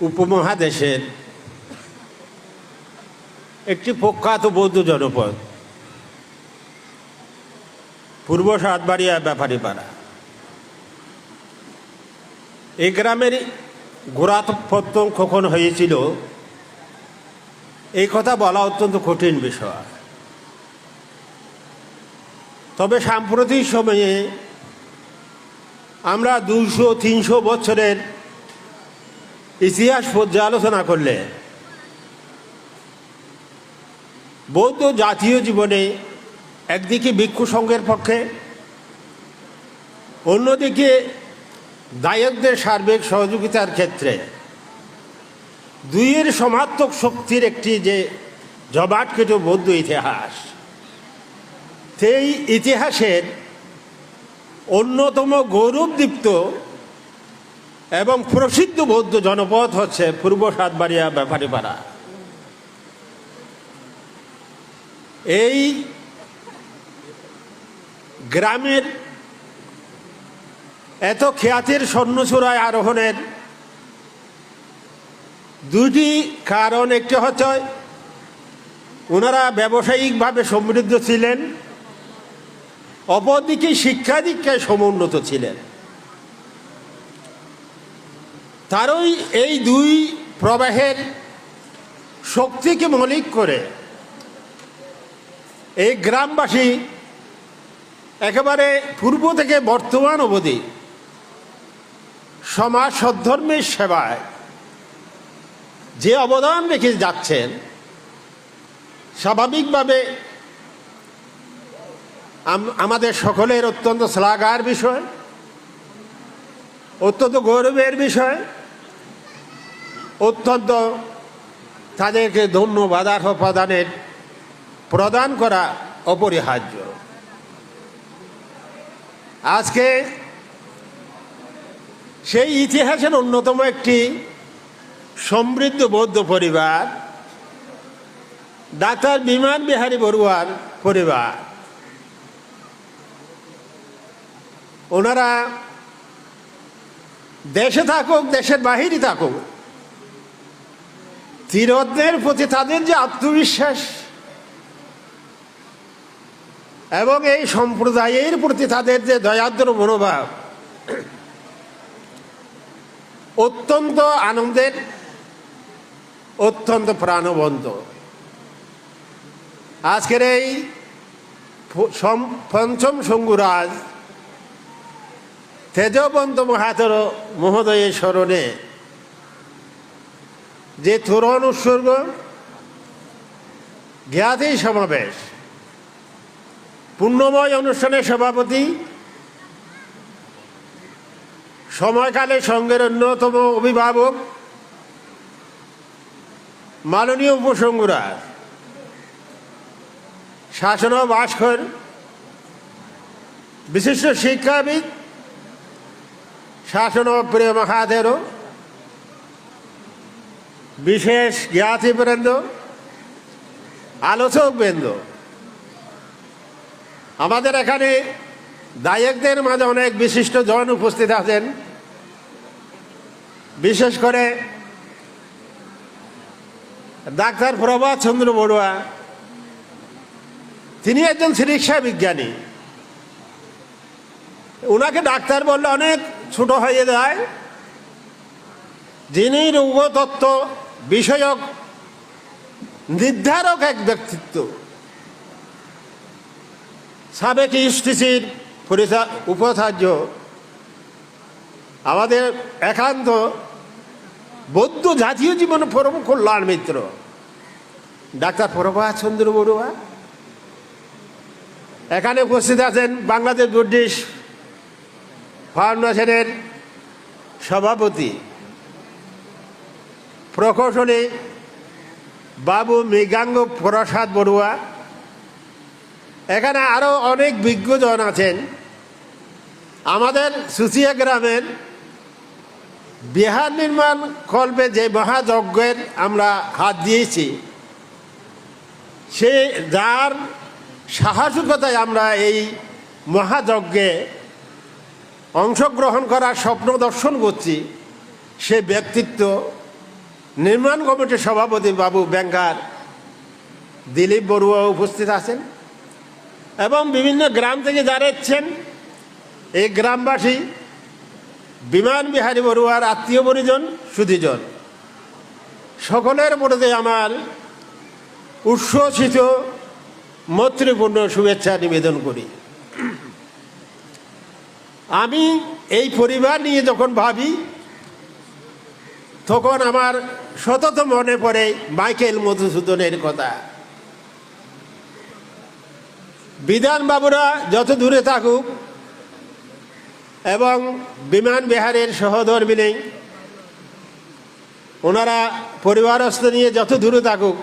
উপমহাদেশের একটি প্রখ্যাত বৌদ্ধ জনপদ, পূর্ব সাতবাড়িয়া ব্যাপারী পাড়া এই গ্রামের গোড়াপত্তন কখন হয়েছিল, এই কথা বলা অত্যন্ত কঠিন বিষয়। তবে সাম্প্রতিক সময়ে আমরা দুশো তিনশো বছরের ইতিহাস পর্যালোচনা করলে বৌদ্ধ জাতীয় জীবনে একদিকে ভিক্ষু সংঘের পক্ষে, অন্যদিকে দায়কদের সার্বিক সহযোগিতার ক্ষেত্রে। দুইয়ের সমার্থক শক্তির একটি যে জবাটকেট বৌদ্ধ ইতিহাস, সেই ইতিহাসের অন্যতম গৌরবদীপ্ত এবং প্রসিদ্ধ বৌদ্ধ জনপদ হচ্ছে পূর্ব সাতবাড়িয়া ব্যাপারীপাড়া। এই গ্রামের এত খ্যাতির স্বর্ণচূড়ায় আরোহণের দুটি কারণ একটি হচ্ছে ওনারা ব্যবসায়িকভাবে সমৃদ্ধ ছিলেন, অপরদিকে শিক্ষা দীক্ষায় সমুন্নত ছিলেন। তারই এই দুই প্রবাহের শক্তিকে মৌলিক করে এই গ্রামবাসী একেবারে পূর্ব থেকে বর্তমান অবধি সমাজ সদ্ধর্মের সেবায় যে অবদান রেখে যাচ্ছেন, স্বাভাবিকভাবে আম- আমাদের সকলের অত্যন্ত শ্লাঘার বিষয়, অত্যন্ত গৌরবের বিষয়। অত্যন্ত তাদেরকে ধন্যবাদ প্রদানের প্রদান করা অপরিহার্য। আজকে সেই ইতিহাসের অন্যতম একটি সমৃদ্ধ বৌদ্ধ পরিবার, ডাক্তার বিমান বিহারী বড়ুয়ার পরিবার। ওনারা দেশে থাকুক, দেশের বাহিরে থাকুক তীরত্নের প্রতি তাদের যে আত্মবিশ্বাস এবং এই সম্প্রদায়ের প্রতি তাদের যে দয়াদ্র মনোভাব, অত্যন্ত আনন্দের, অত্যন্ত প্রাণবন্ত। আজকের এই পঞ্চম শঙ্গুরাজ তেজবন্ত মহাতর মহোদয়ের স্মরণে যে তোরণ উৎসর্গ, জ্ঞাতি সমাবেশ পূর্ণময় অনুষ্ঠানের সভাপতি, সময়কালে সঙ্গের অন্যতম অভিভাবক, মাননীয় উপসংগুরা, শাসন ভাস্কর, বিশিষ্ট শিক্ষাবিদ, শাসন প্রিয় মহাদেরও বিশেষ জ্ঞাতিবৃন্দ আলোচক বৃন্দ, আমাদের এখানে দায়কদের মাঝে অনেক বিশিষ্ট জন উপস্থিত আছেন। বিশেষ করে ডাক্তার প্রভাত চন্দ্র বড়ুয়া, তিনি একজন চিকিৎসা বিজ্ঞানী। ওনাকে ডাক্তার বললে অনেক ছোট হয়ে যায়। যিনি রোগতত্ত্ব বিষয়ক নির্ধারক এক ব্যক্তিত্ব। সাবেক ইস্টিসির উপাচার্য। আমাদের একান্ত বৌদ্ধ জাতীয় জীবন পরম কল্যাণ মিত্র। ডাক্তার প্রভাত চন্দ্র বড়ুয়া। এখানে উপস্থিত আছেন বাংলাদেশ বুদ্ধিস্ট ফাউন্ডেশনের সভাপতি। প্রকৌশলী বাবু মৃগাঙ্গ প্রসাদ বড়ুয়া, এখানে আরও অনেক বিজ্ঞজন আছেন। আমাদের সুচিয়া গ্রামের বিহার নির্মাণ কল্পে যে মহাযজ্ঞের আমরা হাত দিয়েছি, সে যার সাহসিকতায় আমরা এই মহাযজ্ঞে অংশগ্রহণ করার স্বপ্ন দর্শন করছি, সে ব্যক্তিত্ব নির্মাণ কমিটির সভাপতি বাবু ব্যাংকার দিলীপ বড়ুয়া উপস্থিত আছেন এবং বিভিন্ন গ্রাম থেকে যারা এসছেন, এই গ্রামবাসী, বিমান বিহারী বড়ুয়ার আত্মীয় পরিজন, সুধীজন। সকলের মধ্যে আমার উচ্ছ্বসিত মৈত্রীপূর্ণ শুভেচ্ছা নিবেদন করি। আমি এই পরিবার নিয়ে যখন ভাবি তখন আমার সতত মনে পড়ে মাইকেল মধুসূদনের কথা। বিধান বাবুরা যত দূরে থাকুক এবং বিমান বিহারের সহধর্মী নেই, ওনারা পরিবারস্থ নিয়ে যত দূরে থাকুক,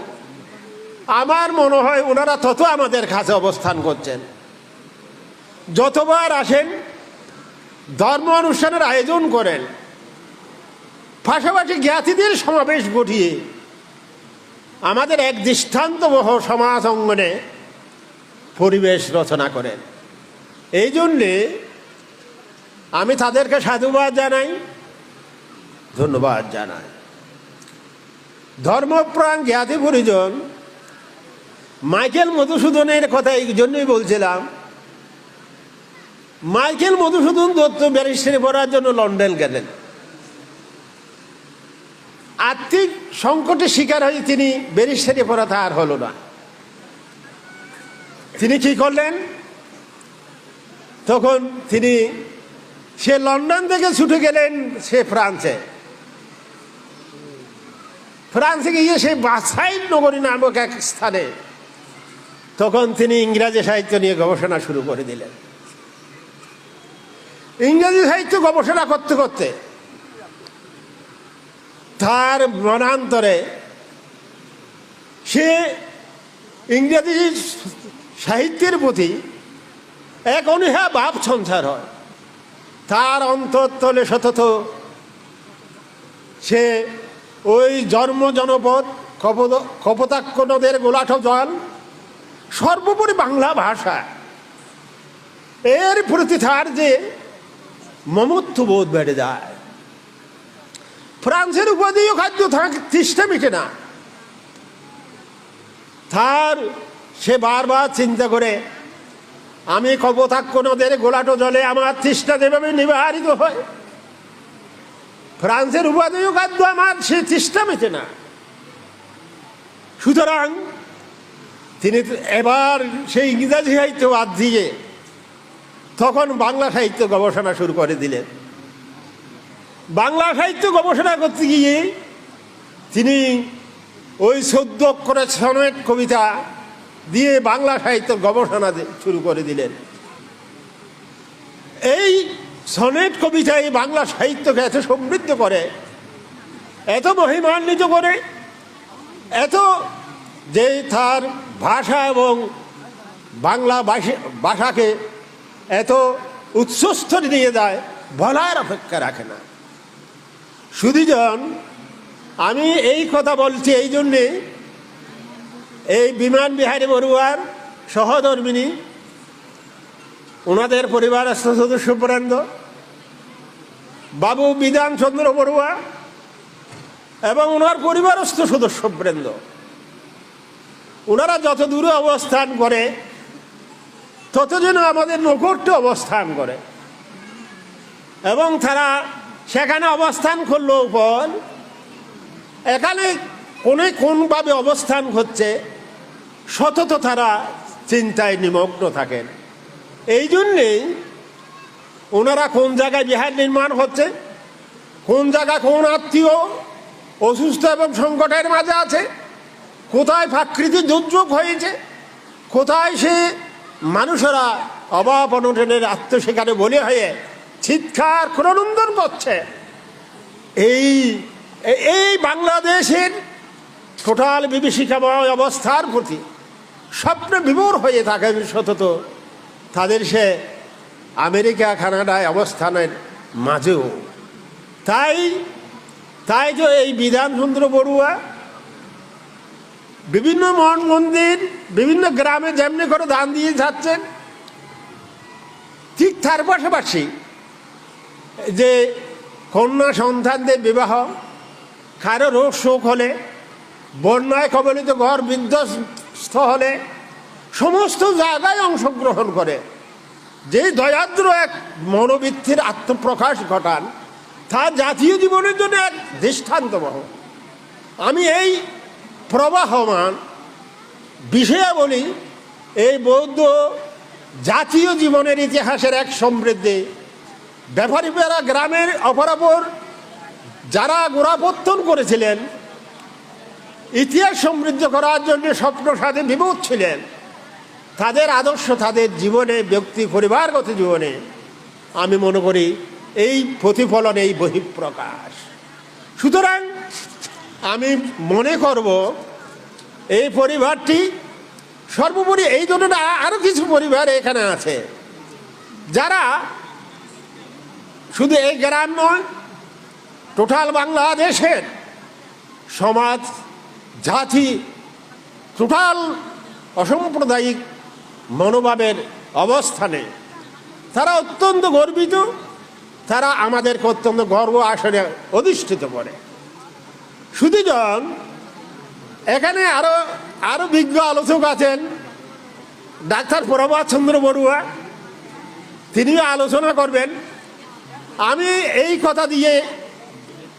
আমার মনে হয় ওনারা তত আমাদের কাছে অবস্থান করছেন। যতবার আসেন, ধর্ম অনুষ্ঠানের আয়োজন করেন পাশাপাশি জ্ঞাতিদের সমাবেশ ঘটিয়ে আমাদের এক দৃষ্টান্ত দৃষ্টান্তবহ সমাজ অঙ্গনে পরিবেশ রচনা করেন। এই জন্যে আমি তাদেরকে সাধুবাদ জানাই, ধন্যবাদ জানাই। ধর্মপ্রাণ জ্ঞাতি পরিজন মাইকেল মধুসূদনের কথা এই জন্যই বলছিলাম, মাইকেল মধুসূদন দত্ত ব্যারিস্টারি পড়ার জন্য লন্ডন গেলেন। আর্থিক সংকটের শিকার হয়ে তিনি ব্যারিস্টারি পড়া তার হলো না। তিনি কি করলেন? তখন তিনি সে লন্ডন থেকে ছুটে গেলেন সে ফ্রান্সে। ফ্রান্সে গিয়ে সে বাসাইল নগরী নামক এক স্থানে তখন তিনি ইংরাজি সাহিত্য নিয়ে গবেষণা শুরু করে দিলেন। ইংরেজি সাহিত্য গবেষণা করতে করতে তার মনান্তরে সে ইংরেজি সাহিত্যের প্রতি এক অনীহা ভাব সঞ্চার হয়। তার অন্তঃতলে সতত সে ওই জন্ম জনপদ কপোতাক্ষ নদের গোলাঠ জল, সর্বোপরি বাংলা ভাষা। এর প্রতি তার যে মমত্ব বোধ বেড়ে যায়। ফ্রান্সের উপাদেয় খাদ্য তৃষ্ণা মিটে না। তার সে বারবার চিন্তা করে, আমি কপোতাক্ষ নদের গোলাটো জলে আমার তৃষ্ণা যেভাবে নিবারিত হয়, ফ্রান্সের উপাদেয় খাদ্য আমার সে তৃষ্ণা মেটে না। সুতরাং তিনি এবার সেই ইংরাজি সাহিত্য বাদ দিয়ে তখন বাংলা সাহিত্য গবেষণা শুরু করে দিলেন। বাংলা সাহিত্য গবেষণা করতে গিয়ে তিনি ওই সদ্য করে সনেট কবিতা দিয়ে বাংলা সাহিত্য গবেষণা শুরু করে দিলেন। এই সনেট কবিতা এই বাংলা সাহিত্যকে এত সমৃদ্ধ করে, এত মহিমান্বিত করে, এত যে তার ভাষা এবং বাংলা ভাষাকে এত উচ্চস্থ নিয়ে যায় বলার অপেক্ষা রাখে না। সুদীজন আমি এই কথা বলছি এই জন্যে এই বিমান বিহারী বড়ুয়ার সহধর্মিনী, ওনাদের পরিবারস্থ সদস্যবৃন্দ বাবু বিধানচন্দ্র বড়ুয়া এবং ওনার পরিবারস্থ সদস্যবৃন্দ ওনারা যত দূরে অবস্থান করে, তত যেন আমাদের নৈকট্য অবস্থান করে। এবং তারা সেখানে অবস্থান করলেও পর এখানে কোনে কোনভাবে অবস্থান হচ্ছে, সতত তারা চিন্তায় নিমগ্ন থাকেন। এই জন্যেই ওনারা কোন জায়গায় বিহার নির্মাণ হচ্ছে, কোন জায়গা কোন আত্মীয় অসুস্থ এবং সংকটের মাঝে আছে, কোথায় প্রাকৃতিক দুর্যোগ হয়েছে, কোথায় সে মানুষেরা অভাব অনটনের আত্মস্বীকারে বলে হয়ে চিৎকার ক্রনন্দন করছে। এই এই বাংলাদেশের টোটাল বিভীষিকাময় অবস্থার প্রতি স্বপ্নে বিভোর হয়ে থাকে সতত তাদের সে আমেরিকা, কানাডায় অবস্থানের মাঝেও। তাই তাই তো এই বিধানচন্দ্র বড়ুয়া বিভিন্ন মঠ মন্দির, বিভিন্ন গ্রামে যেমনি করে দান দিয়ে যাচ্ছেন, ঠিক তার পাশাপাশি যে কন্যা সন্তানদের বিবাহ, কারও রোগ শোক হলে, বন্যায় কবলিত ঘর বিধ্বস্ত হলে, সমস্ত জায়গায় অংশগ্রহণ করে। যে দয়াদ্র এক মনোবৃত্তির আত্মপ্রকাশ ঘটান, তা জাতীয় জীবনের জন্য এক দৃষ্টান্তবহ আমি এই প্রবাহমান বিষয়াবলী এই বৌদ্ধ জাতীয় জীবনের ইতিহাসের এক সমৃদ্ধি ব্যাপারীপাড়া গ্রামের অপরাপর যারা গোড়াপত্তন করেছিলেন, ইতিহাস সমৃদ্ধ করার জন্য স্বপ্ন সাথে বিবোধ ছিলেন। তাদের আদর্শ, তাদের জীবনে, ব্যক্তি, পরিবারগত জীবনে আমি মনে করি এই প্রতিফলন, এই বহিঃপ্রকাশ। সুতরাং আমি মনে করব এই পরিবারটি সর্বোপরি এই ধরনের আ- আরও কিছু পরিবার এখানে আছে। যারা শুধু এই গ্রাম নয়, টোটাল বাংলাদেশের সমাজ, জাতি, টোটাল অসাম্প্রদায়িক মনোভাবের অবস্থানে তারা অত্যন্ত গর্বিত, তারা আমাদেরকে অত্যন্ত গর্ব আসনে অধিষ্ঠিত করে। শুধুজন এখানে আরও আরও বিজ্ঞ আলোচক আছেন, ডাক্তার প্রভাত চন্দ্র বড়ুয়া। তিনিও আলোচনা করবেন। আমি এই কথা দিয়ে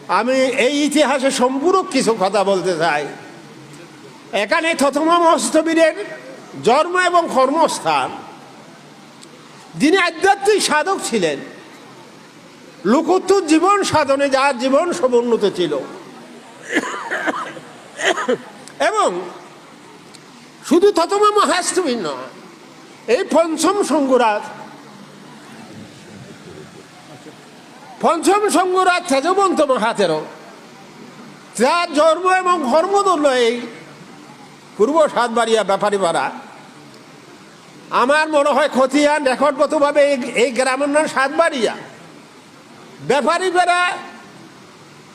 আমি এই ইতিহাসে সম্পূরক কিছু কথা বলতে চাই। এখানে থতমা মস্তবীরের জন্ম এবং কর্মস্থান। যিনি আধ্যাত্মিক সাধক ছিলেন, লোকোত্তর জীবন সাধনে যার জীবন সমুন্নত ছিল। এবং শুধু ততমা মহাস্তমী নয়, এই পঞ্চম সঙ্গুরাত পঞ্চম সঙ্গুরাত তেজবন্ত মহাতেরও যার জন্ম এবং ধর্ম ধর্মদুল্য এই পূর্ব সাতবাড়িয়া ব্যাপারী পাড়া আমার মনে হয় খতিয়ান রেকর্ডগতভাবে এই এই গ্রামের নাম সাতবাড়িয়া। ব্যাপারী পাড়া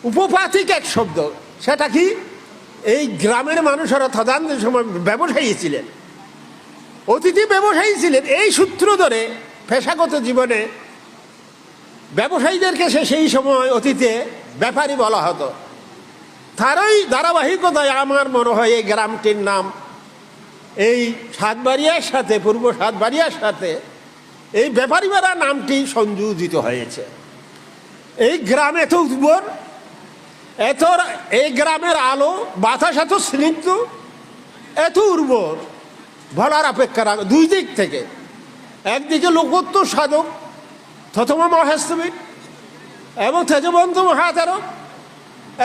উপপাতিক এক শব্দ। সেটা কি? এই গ্রামের মানুষেরা তদান্তের সময় ব্যবসায়ী ছিলেন। অতিথি ব্যবসায়ী ছিলেন। এই সূত্র ধরে পেশাগত জীবনে ব্যবসায়ীদেরকে সে সেই সময় অতীতে ব্যাপারী বলা হতো। তারই ধারাবাহিকতায় আমার মনে হয় এই গ্রামটির নাম, এই সাতবাড়িয়ার সাথে, পূর্ব সাতবাড়িয়ার সাথে এই ব্যাপারীবাড়া নামটি সংযোজিত হয়েছে। এই গ্রাম এত উর্বর এত এই গ্রামের আলো, বাতাস এত স্নিগ্ধ, এত উর্বর, বলার অপেক্ষা রাখে, দুই দিক থেকে। একদিকে লোকত্ব সাধক থতমা মহাস্তবিদ এবং তেজবন্ত মহাতারক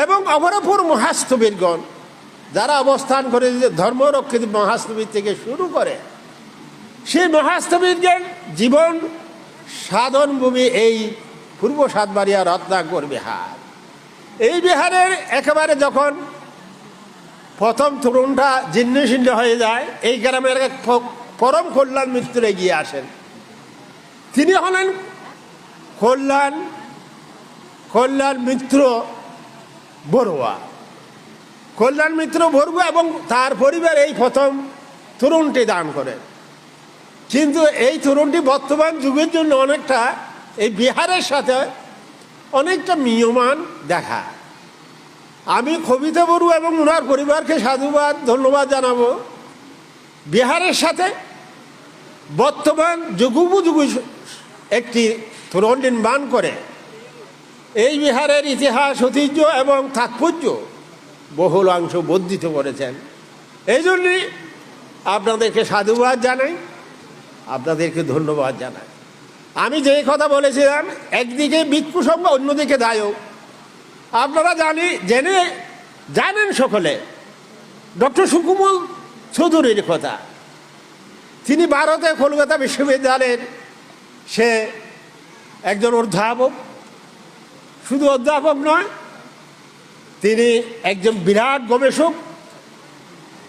এবং অপরাপুর মহাস্তবীরগণ, যারা অবস্থান করে ধর্মরক্ষিত মহাস্তবীর থেকে শুরু করে, সেই মহাস্তবীরগণ জীবন সাধন ভূমি এই পূর্ব সাতবাড়িয়া রত্নাকর বিহার। এই বিহারের একেবারে যখন প্রথম তরুণটা জিন্ন শীর্ণ হয়ে যায়, এই গ্রামের পরম কল্যাণ মিত্র এগিয়ে আসেন। তিনি হলেন কল্যাণ কল্যাণ মিত্র বড়ুয়া। কল্যাণ মিত্র বড়ুয়া এবং তার পরিবার এই প্রথম তরুণটি দান করে। কিন্তু এই তরুণটি বর্তমান যুগের জন্য অনেকটা এই বিহারের সাথে অনেকটা মিয়মান দেখা। আমি কবিতা বড়ুয়া এবং ওনার পরিবারকে সাধুবাদ, ধন্যবাদ জানাব। বিহারের সাথে বর্তমান যুগুপযুগু একটি তরুণ নির্মাণ করে। এই বিহারের ইতিহাস, ঐতিহ্য এবং তাৎপর্য বহুল অংশ বর্ধিত করেছেন। এই জন্যই আপনাদেরকে সাধুবাদ জানাই, আপনাদেরকে ধন্যবাদ জানাই। আমি যে কথা বলেছিলাম, একদিকে ভিক্ষু সংঘ, অন্যদিকে দায়ক। আপনারা জানি, জেনে জানেন সকলে, ডক্টর সুকুমল চৌধুরীর কথা। তিনি ভারতে কলকাতা বিশ্ববিদ্যালয়ের সে একজন অধ্যাপক, শুধু অধ্যাপক নয়, তিনি একজন বিরাট গবেষক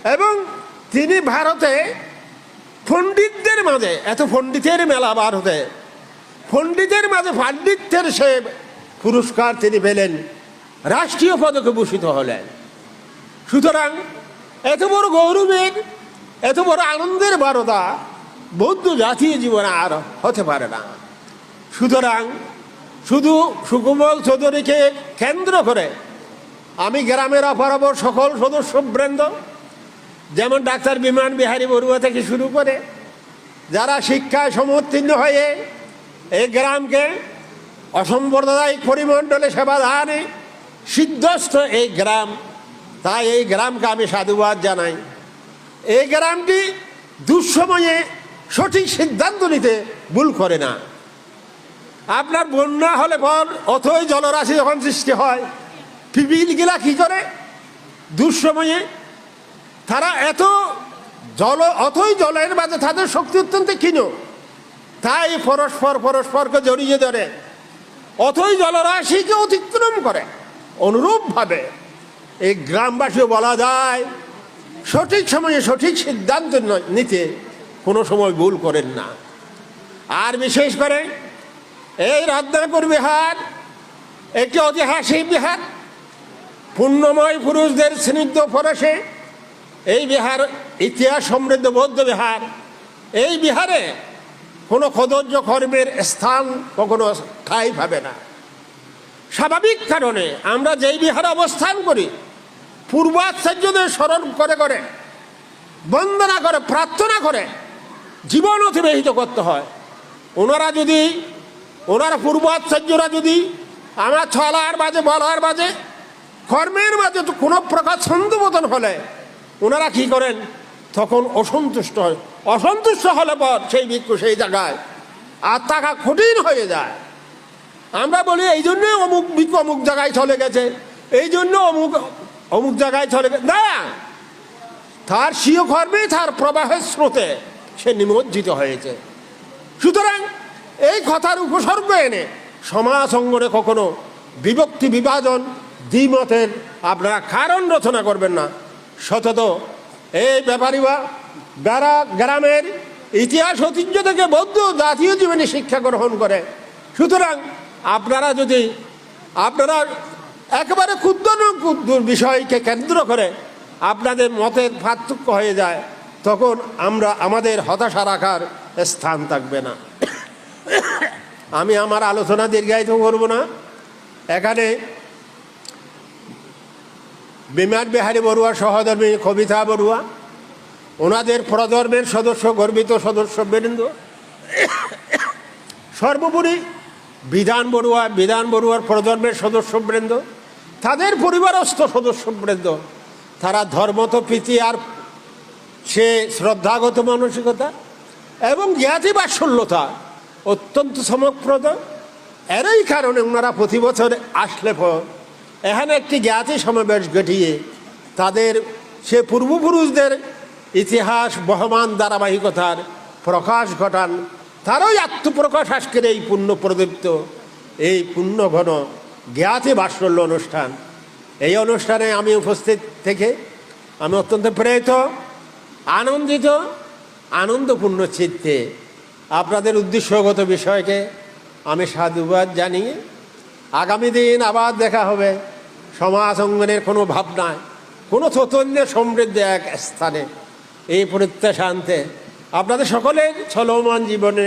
এবং তিনি ভারতে পণ্ডিতদের মাঝে, এত পণ্ডিতের মেলা ভারতে পণ্ডিতের মাঝে পাণ্ডিত্যের সে পুরস্কার তিনি পেলেন, রাষ্ট্রীয় পদকে ভূষিত হলেন। সুতরাং এত বড় গৌরবের, এত বড় আনন্দের বারতা বৌদ্ধ জাতীয় জীবনে আর হতে পারে না। সুতরাং শুধু সুকুমল চৌধুরীকে কেন্দ্র করে আমি গ্রামের অপরাপর সকল সদস্যবৃন্দ যেমন ডাক্তার বিমান বিহারী বড়ুয়া থেকে শুরু করে যারা শিক্ষায় সমুত্তীর্ণ হয়ে এই গ্রামকে অসম্প্রদায়িক পরিমণ্ডলে সেবা দানে সিদ্ধস্ত এই গ্রাম, তাই এই গ্রামকে আমি সাধুবাদ জানাই। এই গ্রামটি দুঃসময়ে সঠিক সিদ্ধান্ত নিতে ভুল করে না। আপনার বন্যা হলে পর অথই জলরাশি যখন সৃষ্টি হয়, পিপিলগুলা কি করে? দুঃসময়ে তারা এত জল, অথই জলের মাঝে তাদের শক্তি অত্যন্ত ক্ষীণ। তাই পরস্পর পরস্পরকে জড়িয়ে ধরে, অথই জলরাশিকে অতিক্রম করে। অনুরূপভাবে এই গ্রামবাসীও বলা যায়, সঠিক সময়ে সঠিক সিদ্ধান্ত নিতে কোনো সময় ভুল করেন না। আর বিশেষ করে এই রত্নাপুর বিহার, একটি ঐতিহাসিক বিহার, পুণ্যময় পুরুষদের স্নিগ্ধ ফরসে, এই বিহার ইতিহাস সমৃদ্ধ বৌদ্ধ বিহার। এই বিহারে কোনো কদর্য কর্মের স্থান কখনো ঠাই পাবে না। স্বাভাবিক কারণে আমরা যেই বিহারে অবস্থান করি, পূর্বাচার্যদের স্মরণ করে করে, বন্দনা করে, প্রার্থনা করে জীবন অতিবাহিত করতে হয়। ওনারা যদি ওনারা পূর্বাচার্যরা যদি আমার ছলার বাজে বলার বাজে, কর্মের মাঝে তো কোনো প্রকার ছন্দবোধন হলে ওনারা কি করেন? তখন অসন্তুষ্ট হয়। অসন্তুষ্ট হলে পর সেই ভিক্ষু সেই জায়গায়। আর টাকা কঠিন হয়ে যায়। আমরা বলি, এই জন্য অমুক ভিক্ষু অমুক জায়গায় চলে গেছে। এই জন্য অমুক অমুক জায়গায় চলে গেছে। না! তার স্বীয় কর্মে তার প্রবাহের স্রোতে সে নিমজ্জিত হয়েছে। সুতরাং এই কথার উপসর্গ এনে সমাজ অঙ্গনে কখনো বিভক্তি বিভাজন, দ্বিমতের আপনারা কারণ রচনা করবেন না। সতত এই ব্যাপারী বা গ্রামের ইতিহাস ঐতিহ্য থেকে বৌদ্ধ জাতীয় জীবনে শিক্ষা গ্রহণ করে, সুতরাং আপনারা যদি আপনারা একেবারে ক্ষুদ্র ক্ষুদ্র বিষয়কে কেন্দ্র করে আপনাদের মতের পার্থক্য হয়ে যায়, তখন আমরা আমাদের হতাশা রাখার স্থান থাকবে না। আমি আমার আলোচনা দীর্ঘায়িত করব না। এখানে বিমান বিহারী বড়ুয়া, সহধর্মী কবিতা বড়ুয়া, ওনাদের প্রধর্মের সদস্য, গর্বিত সদস্য বৃন্দ। সর্বোপরি বিধান বড়ুয়া, বিধান বড়ুয়ার প্রজন্মের সদস্যবৃন্দ তাদের পরিবারস্থ সদস্য সদস্যবৃন্দ তারা ধর্মত প্রীতি আর সে শ্রদ্ধাগত মানসিকতা এবং জ্ঞাতি বাৎসল্যতা অত্যন্ত চমকপ্রদ এরই কারণে ওনারা প্রতি বছর আসলে এখানে একটি জ্ঞাতি সমাবেশ ঘটিয়ে তাদের সে পূর্বপুরুষদের ইতিহাস, বহমান ধারাবাহিকতার প্রকাশ ঘটান। তারই আত্মপ্রকাশ আজকের এই পুণ্য প্রদীপ্ত, এই পুণ্য ঘন জ্ঞাতি বাৎসল্য অনুষ্ঠান। এই অনুষ্ঠানে আমি উপস্থিত থেকে আমি অত্যন্ত প্রেরিত, আনন্দিত, আনন্দপূর্ণ চিত্তে আপনাদের উদ্দেশ্যগত বিষয়কে আমি সাধুবাদ জানিয়ে আগামী দিন আবার দেখা হবে। সমাজ অঙ্গনের কোনো ভাবনায়, কোনো চৈতন্য সমৃদ্ধ এক স্থানে। এই প্রত্যাশান্তে আপনাদের সকলের চলমান জীবনে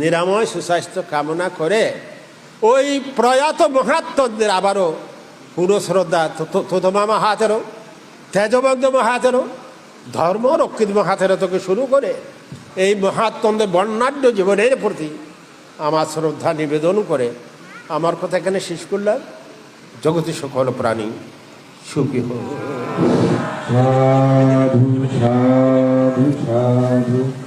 নিরাময় সুস্বাস্থ্য কামনা করে ওই প্রয়াত মহাত্মদের আবারও পুরো পুরশ্রদ্ধা তোতমা মাহাতেরও, তেজবন্ধ মহাতেরও ধর্ম রক্ষিত মহাতেরো থেকে শুরু করে এই মহাত্মদের বর্ণাঢ্য জীবনের প্রতি আমার শ্রদ্ধা নিবেদন করে আমার কথা এখানে শেষ করলাম। জগতের সকল প্রাণী সুখী হোক। সাধু সাধু সাধু।